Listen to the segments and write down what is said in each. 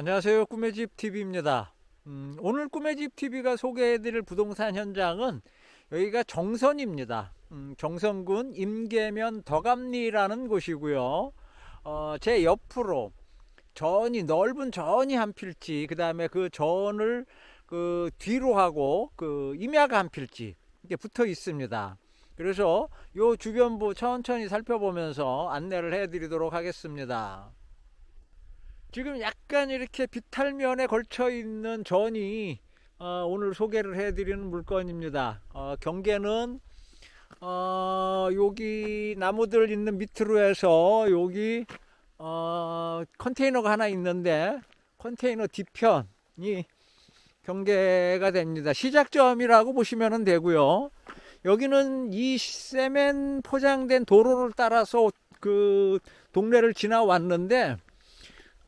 안녕하세요. 꿈의 집 TV입니다. 음, 오늘 꿈의 집 TV가 소개해드릴 부동산 현장은 여기가 정선입니다. 음, 정선군 임계면 덕암리라는 곳이고요. 어, 제 옆으로 전이 넓은 전이 한 필지, 그 다음에 그 전을 그 뒤로 하고 그 임야가 한 필지 이게 붙어 있습니다. 그래서 요 주변부 천천히 살펴보면서 안내를 해드리도록 하겠습니다. 지금 약간 이렇게 비탈면에 걸쳐 있는 전이 어, 오늘 소개를 해드리는 물건입니다. 어, 경계는 어, 여기 나무들 있는 밑으로 해서 여기 어, 컨테이너가 하나 있는데 컨테이너 뒤편이 경계가 됩니다. 시작점이라고 보시면 되고요. 여기는 이 세멘 포장된 도로를 따라서 그 동네를 지나왔는데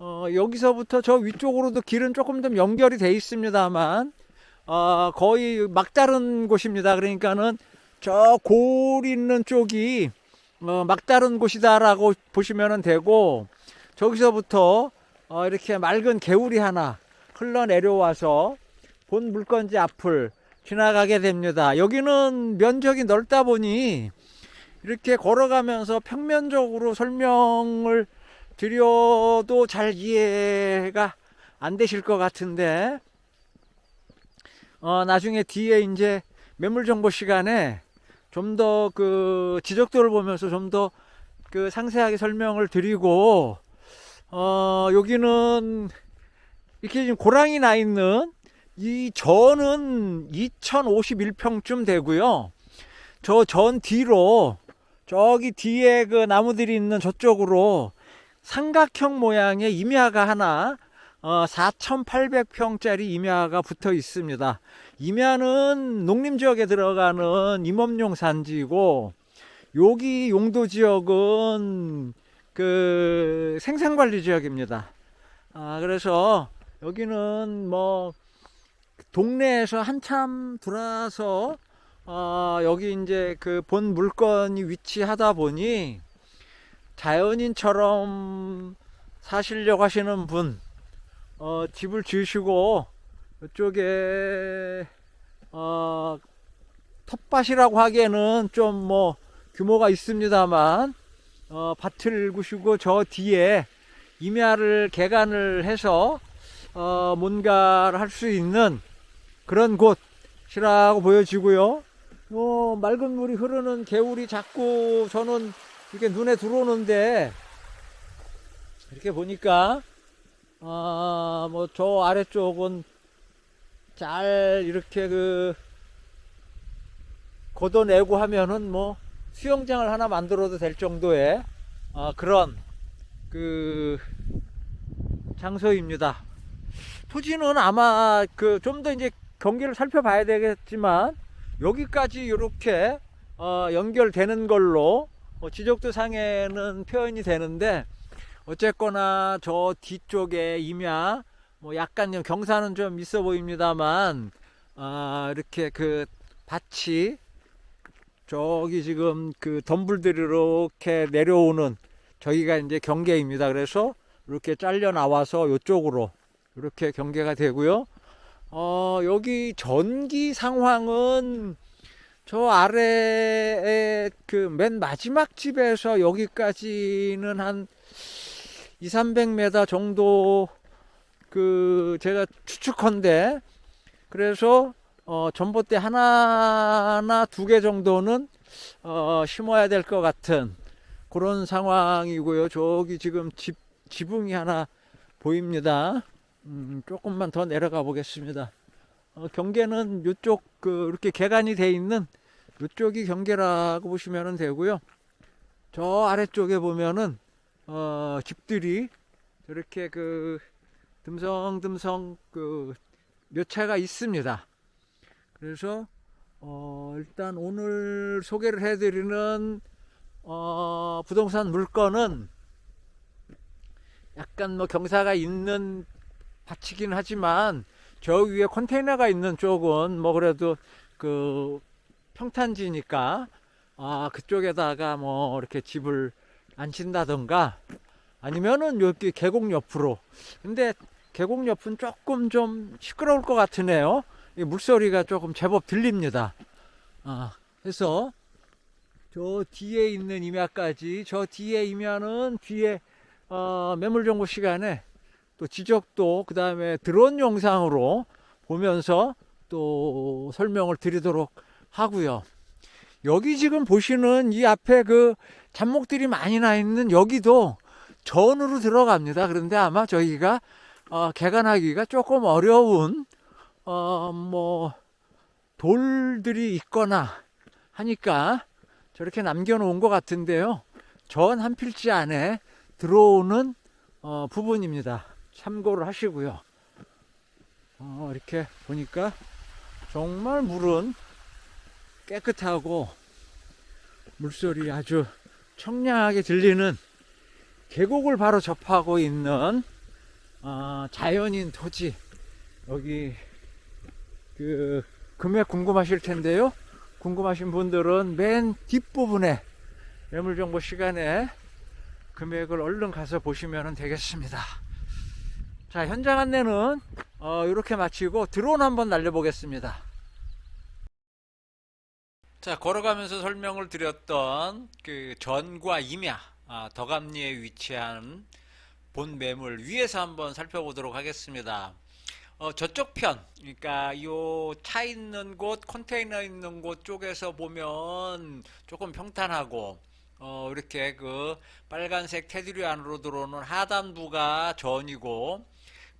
어, 여기서부터 저 위쪽으로도 길은 조금 더 연결이 돼 있습니다만 어, 거의 막다른 곳입니다. 그러니까는 저 골 있는 쪽이 어, 막다른 곳이다라고 보시면 되고 저기서부터 어, 이렇게 맑은 개울이 하나 흘러내려와서 본 물건지 앞을 지나가게 됩니다. 여기는 면적이 넓다 보니 이렇게 걸어가면서 평면적으로 설명을 드려도 잘 이해가 안 되실 것 같은데 어, 나중에 뒤에 이제 매물 정보 시간에 좀 더 그 지적도를 보면서 좀 더 그 상세하게 설명을 드리고 어, 여기는 이렇게 지금 고랑이 나 있는 이 전은 2051평쯤 되고요. 저 전 뒤로 저기 뒤에 그 나무들이 있는 저쪽으로 삼각형 모양의 임야가 하나 어, 4,800평짜리 임야가 붙어 있습니다. 임야는 농림 지역에 들어가는 임업용 산지고 여기 용도 지역은 그 생산관리 지역입니다. 아, 그래서 여기는 뭐 동네에서 한참 돌아서 어, 여기 이제 그 본 물건이 위치하다 보니 자연인처럼 사시려고 하시는 분, 어, 집을 지으시고, 이쪽에, 어, 텃밭이라고 하기에는 좀 뭐, 규모가 있습니다만, 어, 밭을 구시고 저 뒤에 임야를 개간을 해서, 어, 뭔가를 할 수 있는 그런 곳이라고 보여지고요. 뭐, 맑은 물이 흐르는 개울이 자꾸 저는 이렇게 눈에 들어오는데 이렇게 보니까 아 뭐 저 아래쪽은 잘 이렇게 그 걷어내고 하면은 뭐 수영장을 하나 만들어도 될 정도의 아 그런 그 장소입니다. 토지는 아마 그 좀 더 이제 경기를 살펴봐야 되겠지만 여기까지 이렇게 어 연결되는 걸로 뭐 지적도 상에는 표현이 되는데 어쨌거나 저 뒤쪽에 임야 뭐 약간 좀 경사는 좀 있어 보입니다만 아 이렇게 그 밭이 저기 지금 그 덤불들이 이렇게 내려오는 저기가 이제 경계입니다. 그래서 이렇게 잘려 나와서 이쪽으로 이렇게 경계가 되고요. 어 여기 전기 상황은 저 아래에 그 맨 마지막 집에서 여기까지는 한 2, 300m 정도 그 제가 추측컨대 그래서 어 전봇대 하나나 두 개 정도는 어 심어야 될 것 같은 그런 상황이고요. 저기 지금 집 지붕이 하나 보입니다. 음, 조금만 더 내려가 보겠습니다. 어, 경계는 이쪽 그 이렇게 개간이 돼 있는 이쪽이 경계라고 보시면 되고요. 저 아래쪽에 보면은 어, 집들이 이렇게 그 듬성듬성 그몇 채가 있습니다. 그래서 어, 일단 오늘 소개를 해드리는 어, 부동산 물건은 약간 뭐 경사가 있는 밭이긴 하지만 저 위에 컨테이너가 있는 쪽은 뭐 그래도 그 평탄지니까 아 그쪽에다가 뭐 이렇게 집을 앉힌다던가 아니면은 여기 계곡 옆으로 근데 계곡 옆은 조금 좀 시끄러울 것 같으네요. 이 물소리가 조금 제법 들립니다. 아, 그래서 저 뒤에 있는 임야까지 저 뒤에 임야는 뒤에 어, 매물 정보 시간에 또 지적도 그 다음에 드론 영상으로 보면서 또 설명을 드리도록 하고요. 여기 지금 보시는 이 앞에 그 잡목들이 많이 나 있는 여기도 전으로 들어갑니다. 그런데 아마 저희가 어, 개간하기가 조금 어려운 어, 뭐 돌들이 있거나 하니까 저렇게 남겨놓은 것 같은데요. 전 한 필지 안에 들어오는 어, 부분입니다. 참고를 하시고요. 어, 이렇게 보니까 정말 물은 깨끗하고 물소리 아주 청량하게 들리는 계곡을 바로 접하고 있는 어, 자연인 토지 여기 그 금액 궁금하실 텐데요. 궁금하신 분들은 맨 뒷부분에 매물정보 시간에 금액을 얼른 가서 보시면 되겠습니다. 자, 현장 안내는 어, 이렇게 마치고 드론 한번 날려보겠습니다. 자, 걸어가면서 설명을 드렸던 그 전과 임야, 아, 덕암리에 위치한 본 매물 위에서 한번 살펴보도록 하겠습니다. 어, 저쪽 편, 그러니까 요 차 있는 곳, 컨테이너 있는 곳 쪽에서 보면 조금 평탄하고, 어, 이렇게 그 빨간색 테두리 안으로 들어오는 하단부가 전이고,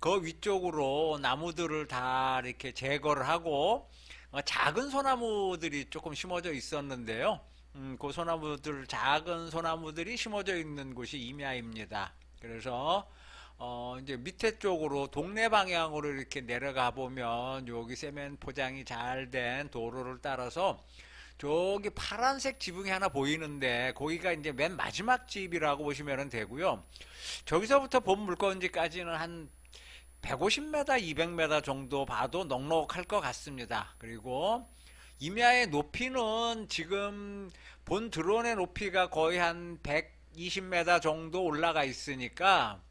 그 위쪽으로 나무들을 다 이렇게 제거를 하고, 어, 작은 소나무들이 조금 심어져 있었는데요. 음, 그 소나무들, 작은 소나무들이 심어져 있는 곳이 임야입니다. 그래서, 어, 이제 밑에 쪽으로 동네 방향으로 이렇게 내려가 보면 여기 세면 포장이 잘 된 도로를 따라서 저기 파란색 지붕이 하나 보이는데 거기가 이제 맨 마지막 집이라고 보시면 되고요. 저기서부터 본 물건지까지는 한 150m, 200m 정도 봐도 넉넉할 것 같습니다. 그리고 임야의 높이는 지금 본 드론의 높이가 거의 한 120m 정도 올라가 있으니까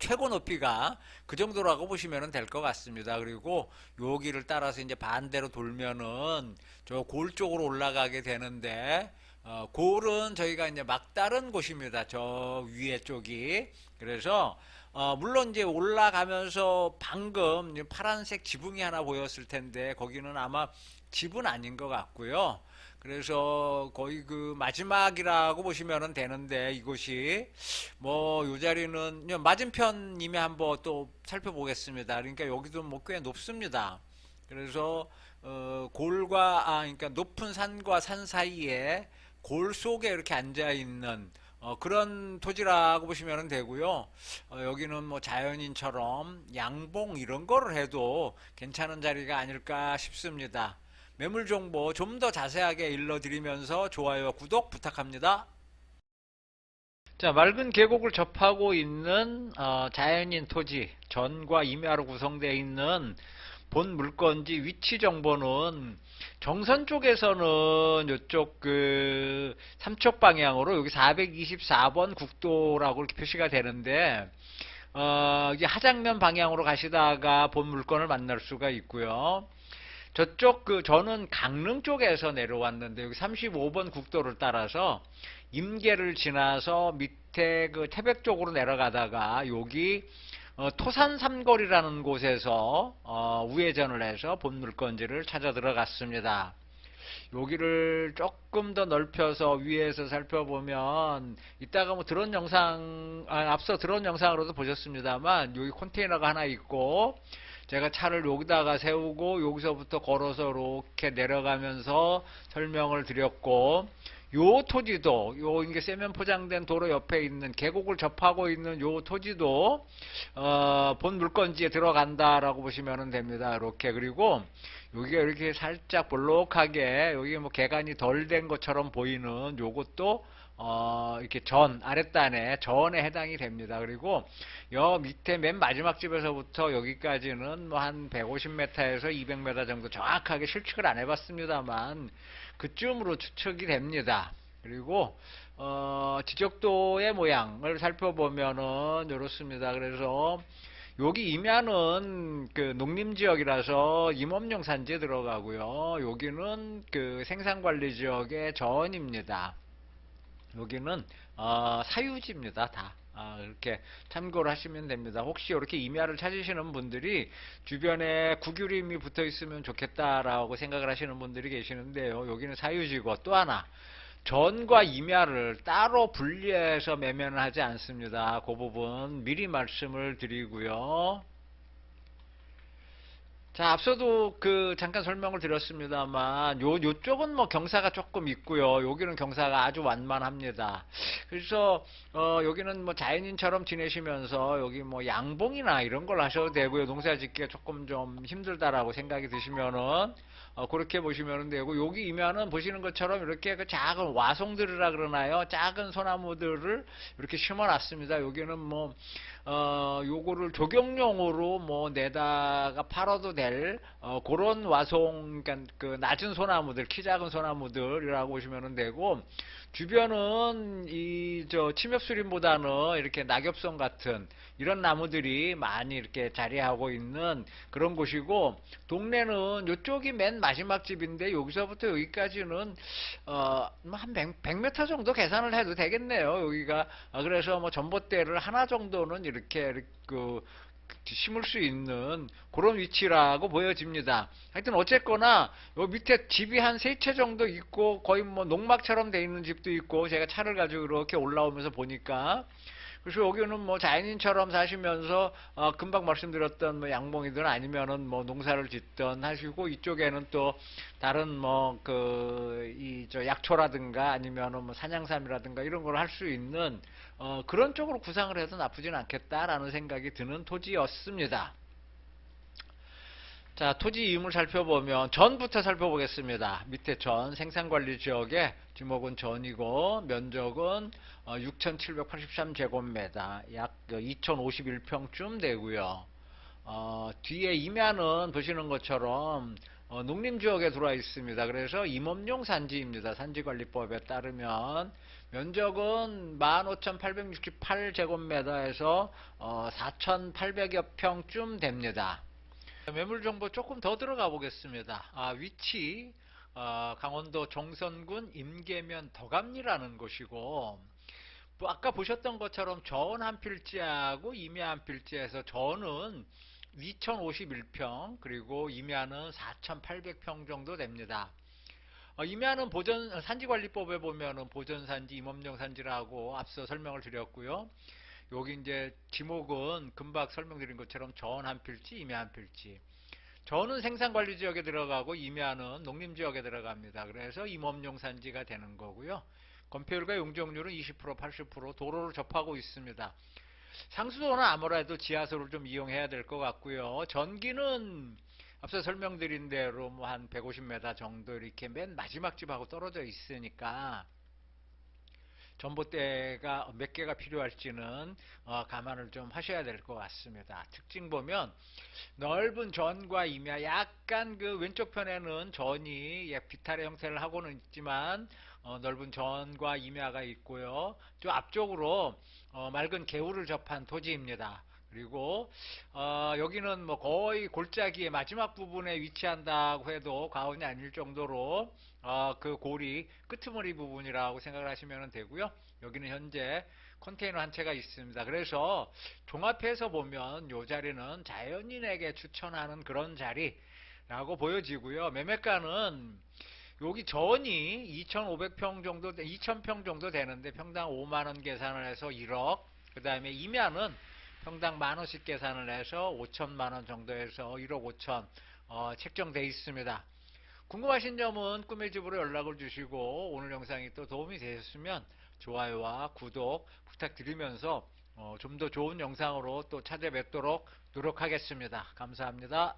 최고 높이가 그 정도라고 보시면 될 것 같습니다. 그리고 여기를 따라서 이제 반대로 돌면은 저 골 쪽으로 올라가게 되는데 어, 골은 저희가 이제 막다른 곳입니다. 저 위에 쪽이 그래서 어, 물론 이제 올라가면서 방금 파란색 지붕이 하나 보였을 텐데 거기는 아마 집은 아닌 것 같고요. 그래서 거의 그 마지막이라고 보시면 되는데 이곳이 뭐요 자리는 맞은편님에 한번 또 살펴보겠습니다. 그러니까 여기도 뭐 꽤 높습니다. 그래서 어, 골과 아 그러니까 높은 산과 산 사이에 골 속에 이렇게 앉아 있는 어, 그런 토지라고 보시면 되고요. 어, 여기는 뭐 자연인처럼 양봉 이런 거를 해도 괜찮은 자리가 아닐까 싶습니다. 매물 정보 좀 더 자세하게 일러드리면서 좋아요, 구독 부탁합니다. 자, 맑은 계곡을 접하고 있는 어, 자연인 토지 전과 임야로 구성되어 있는 본 물건지 위치 정보는 정선 쪽에서는 이쪽 그 삼척 방향으로 여기 424번 국도라고 이렇게 표시가 되는데 어, 이제 하장면 방향으로 가시다가 본 물건을 만날 수가 있고요. 저쪽 그 저는 강릉 쪽에서 내려왔는데 여기 35번 국도를 따라서 임계를 지나서 밑에 그 태백 쪽으로 내려가다가 여기 어, 토산 삼거리라는 곳에서 어, 우회전을 해서 본 물건지를 찾아 들어갔습니다. 여기를 조금 더 넓혀서 위에서 살펴보면 이따가 뭐 드론 영상 아, 앞서 드론 영상으로도 보셨습니다만 여기 컨테이너가 하나 있고 제가 차를 여기다가 세우고 여기서부터 걸어서 이렇게 내려가면서 설명을 드렸고 요 토지도 요 이게 세면 포장된 도로 옆에 있는 계곡을 접하고 있는 요 토지도 어, 본 물건지에 들어간다라고 보시면 됩니다. 이렇게 그리고 여기가 이렇게 살짝 볼록하게 여기 뭐 개간이 덜 된 것처럼 보이는 요것도 어, 이렇게 전, 아랫단에 전에 해당이 됩니다. 그리고 여 밑에 맨 마지막 집에서부터 여기까지는 뭐 한 150m에서 200m 정도 정확하게 실측을 안 해봤습니다만 그쯤으로 추측이 됩니다. 그리고 어, 지적도의 모양을 살펴보면은 이렇습니다. 그래서 여기 임야는 그 농림 지역이라서 임업용 산지에 들어가고요. 여기는 그 생산관리 지역의 전입니다. 여기는 어, 사유지입니다. 다. 아, 이렇게 참고를 하시면 됩니다. 혹시 이렇게 임야를 찾으시는 분들이 주변에 구규림이 붙어 있으면 좋겠다라고 생각을 하시는 분들이 계시는데요. 여기는 사유지고 또 하나 전과 임야를 따로 분리해서 매매는 하지 않습니다. 그 부분 미리 말씀을 드리고요. 자, 앞서도 그 잠깐 설명을 드렸습니다만 요 요쪽은 뭐 경사가 조금 있고요. 여기는 경사가 아주 완만합니다. 그래서 어 여기는 뭐 자연인처럼 지내시면서 여기 뭐 양봉이나 이런 걸 하셔도 되고요. 농사 짓기가 조금 좀 힘들다라고 생각이 드시면은 어 그렇게 보시면 되고 여기 이면은 보시는 것처럼 이렇게 그 작은 와송들이라 그러나요? 작은 소나무들을 이렇게 심어 놨습니다. 여기는 뭐 어, 요거를 조경용으로 뭐 내다가 팔아도 될, 어, 그런 와송, 그러니까 그 낮은 소나무들, 키 작은 소나무들이라고 보시면 되고, 주변은 이, 저, 침엽 수림보다는 이렇게 낙엽성 같은 이런 나무들이 많이 이렇게 자리하고 있는 그런 곳이고, 동네는 요쪽이 맨 마지막 집인데, 여기서부터 여기까지는, 어, 뭐한 100, 100m 정도 계산을 해도 되겠네요, 여기가. 아, 그래서 뭐 전봇대를 하나 정도는 이렇게, 그, 심을 수 있는 그런 위치라고 보여집니다. 하여튼 어쨌거나 요 밑에 집이 한 세 채 정도 있고 거의 뭐 농막처럼 돼 있는 집도 있고 제가 차를 가지고 이렇게 올라오면서 보니까 그래서 여기는 뭐 자연인처럼 사시면서 어, 금방 말씀드렸던 뭐 양봉이든 아니면은 뭐 농사를 짓던 하시고 이쪽에는 또 다른 뭐 그 이 저 약초라든가 아니면은 뭐 사냥삼이라든가 이런 걸 할 수 있는 어, 그런 쪽으로 구상을 해도 나쁘진 않겠다라는 생각이 드는 토지였습니다. 자, 토지 이음을 살펴보면 전부터 살펴보겠습니다. 밑에 전 생산관리 지역의 지목은 전이고 면적은 6,783제곱미터, 약 2,051평쯤 되고요. 어, 뒤에 임야는 보시는 것처럼 어, 농림지역에 들어와 있습니다. 그래서 임업용 산지입니다. 산지관리법에 따르면 면적은 15,868제곱미터에서 어, 4,800여 평쯤 됩니다. 매물 정보 조금 더 들어가 보겠습니다. 아, 위치 어, 강원도 정선군 임계면 덕암리라는 곳이고 뭐 아까 보셨던 것처럼 전 한 필지하고 임야 한 필지에서 전은 2051평 그리고 임야는 4800평 정도 됩니다. 어, 임야는 보전 산지관리법에 보면은 보전산지, 임업용 산지라고 앞서 설명을 드렸고요. 여기 이제 지목은 금방 설명드린 것처럼 전 한 필지, 임야 한 필지. 전은 생산관리 지역에 들어가고 임야는 농림 지역에 들어갑니다. 그래서 임업용 산지가 되는 거고요. 건폐율과 용적률은 20% 80% 도로를 접하고 있습니다. 상수도는 아무래도 지하수를 좀 이용해야 될 것 같고요. 전기는 앞서 설명드린 대로 뭐 한 150m 정도 이렇게 맨 마지막 집하고 떨어져 있으니까 전봇대가 몇 개가 필요할지는 어, 감안을 좀 하셔야 될 것 같습니다. 특징 보면 넓은 전과 임야 약간 그 왼쪽 편에는 전이 약 비탈의 형태를 하고는 있지만 어, 넓은 전과 임야가 있고요. 저 앞쪽으로 어, 맑은 개울을 접한 토지입니다. 그리고 어, 여기는 뭐 거의 골짜기의 마지막 부분에 위치한다고 해도 과언이 아닐 정도로 어, 그 골이 끄트머리 부분이라고 생각을 하시면 되고요. 여기는 현재 컨테이너 한 채가 있습니다. 그래서 종합해서 보면 이 자리는 자연인에게 추천하는 그런 자리라고 보여지고요. 매매가는 여기 전이 2,500평 정도, 2,000평 정도 되는데 평당 5만원 계산을 해서 1억, 그 다음에 임야는 평당 만 원씩 계산을 해서 5천만 원 정도에서 1억 5천 어, 책정되어 있습니다. 궁금하신 점은 꿈의 집으로 연락을 주시고 오늘 영상이 또 도움이 되셨으면 좋아요와 구독 부탁드리면서 어, 좀 더 좋은 영상으로 또 찾아뵙도록 노력하겠습니다. 감사합니다.